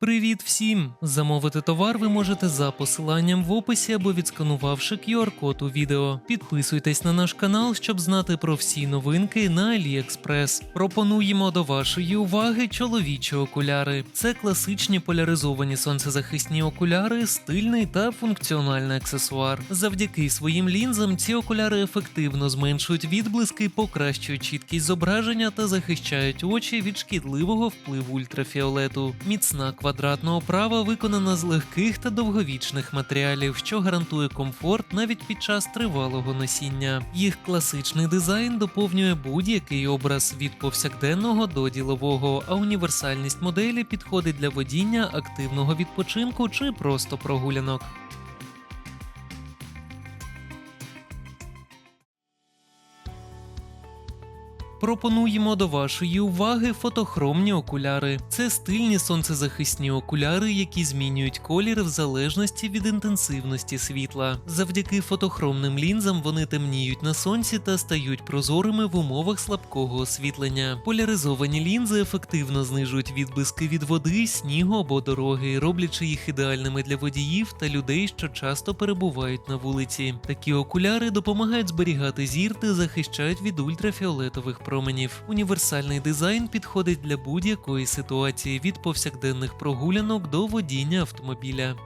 Привіт всім! Замовити товар ви можете за посиланням в описі або відсканувавши QR-код у відео. Підписуйтесь на наш канал, щоб знати про всі новинки на AliExpress. Пропонуємо до вашої уваги чоловічі окуляри. Це класичні поляризовані сонцезахисні окуляри, стильний та функціональний аксесуар. Завдяки своїм лінзам ці окуляри ефективно зменшують відблиски, покращують чіткість зображення та захищають очі від шкідливого впливу ультрафіолету. Міцна квадратна оправа виконана з легких та довговічних матеріалів, що гарантує комфорт навіть під час тривалого носіння. Їх класичний дизайн доповнює будь-який образ від повсякденного до ділового, а універсальність моделі підходить для водіння, активного відпочинку чи просто прогулянок. Пропонуємо до вашої уваги фотохромні окуляри. Це стильні сонцезахисні окуляри, які змінюють колір в залежності від інтенсивності світла. Завдяки фотохромним лінзам вони темніють на сонці та стають прозорими в умовах слабкого освітлення. Поляризовані лінзи ефективно знижують відблиски від води, снігу або дороги, роблячи їх ідеальними для водіїв та людей, що часто перебувають на вулиці. Такі окуляри допомагають зберігати зір та захищають від ультрафіолетових променів. Універсальний дизайн підходить для будь-якої ситуації від повсякденних прогулянок до водіння автомобіля.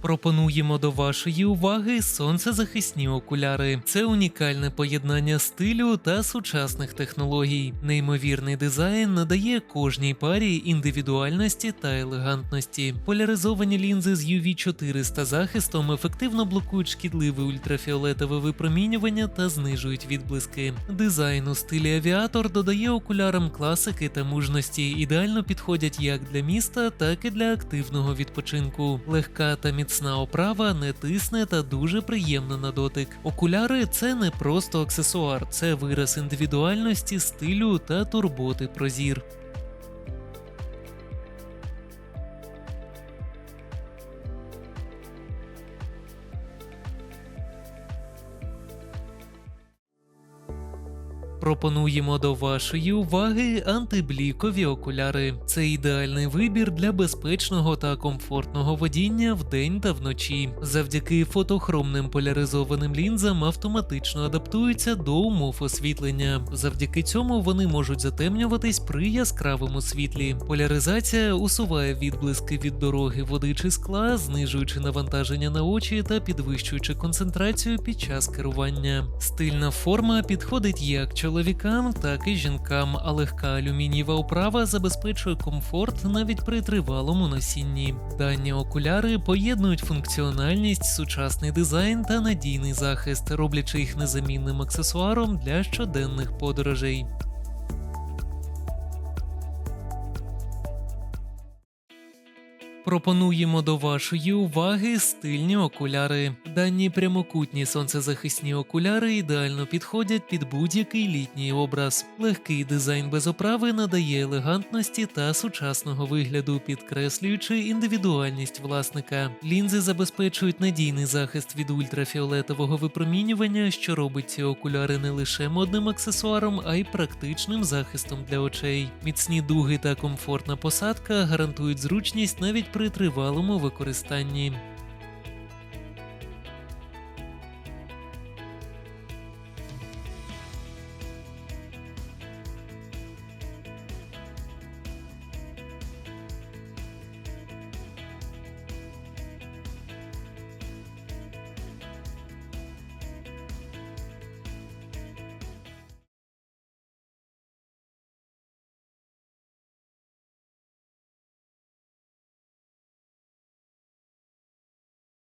Пропонуємо до вашої уваги сонцезахисні окуляри. Це унікальне поєднання стилю та сучасних технологій. Неймовірний дизайн надає кожній парі індивідуальності та елегантності. Поляризовані лінзи з UV 400 захистом ефективно блокують шкідливе ультрафіолетове випромінювання та знижують відблиски. Дизайн у стилі авіатор додає окулярам класики та мужності, ідеально підходять як для міста, так і для активного відпочинку. Легка та міцна оправа не тисне та дуже приємна на дотик. Окуляри це не просто аксесуар, це вираз індивідуальності, стилю та турботи про зір. Пропонуємо до вашої уваги антиблікові окуляри. Це ідеальний вибір для безпечного та комфортного водіння вдень та вночі. Завдяки фотохромним поляризованим лінзам автоматично адаптуються до умов освітлення. Завдяки цьому вони можуть затемнюватись при яскравому світлі. Поляризація усуває відблиски від дороги, води чи скла, знижуючи навантаження на очі та підвищуючи концентрацію під час керування. Стильна форма підходить як чоловікам, так і жінкам, а легка алюмінієва оправа забезпечує комфорт навіть при тривалому носінні. Дані окуляри поєднують функціональність, сучасний дизайн та надійний захист, роблячи їх незамінним аксесуаром для щоденних подорожей. Пропонуємо до вашої уваги стильні окуляри. Дані прямокутні сонцезахисні окуляри ідеально підходять під будь-який літній образ. Легкий дизайн без оправи надає елегантності та сучасного вигляду, підкреслюючи індивідуальність власника. Лінзи забезпечують надійний захист від ультрафіолетового випромінювання, що робить ці окуляри не лише модним аксесуаром, а й практичним захистом для очей. Міцні дуги та комфортна посадка гарантують зручність навіть при тривалому використанні.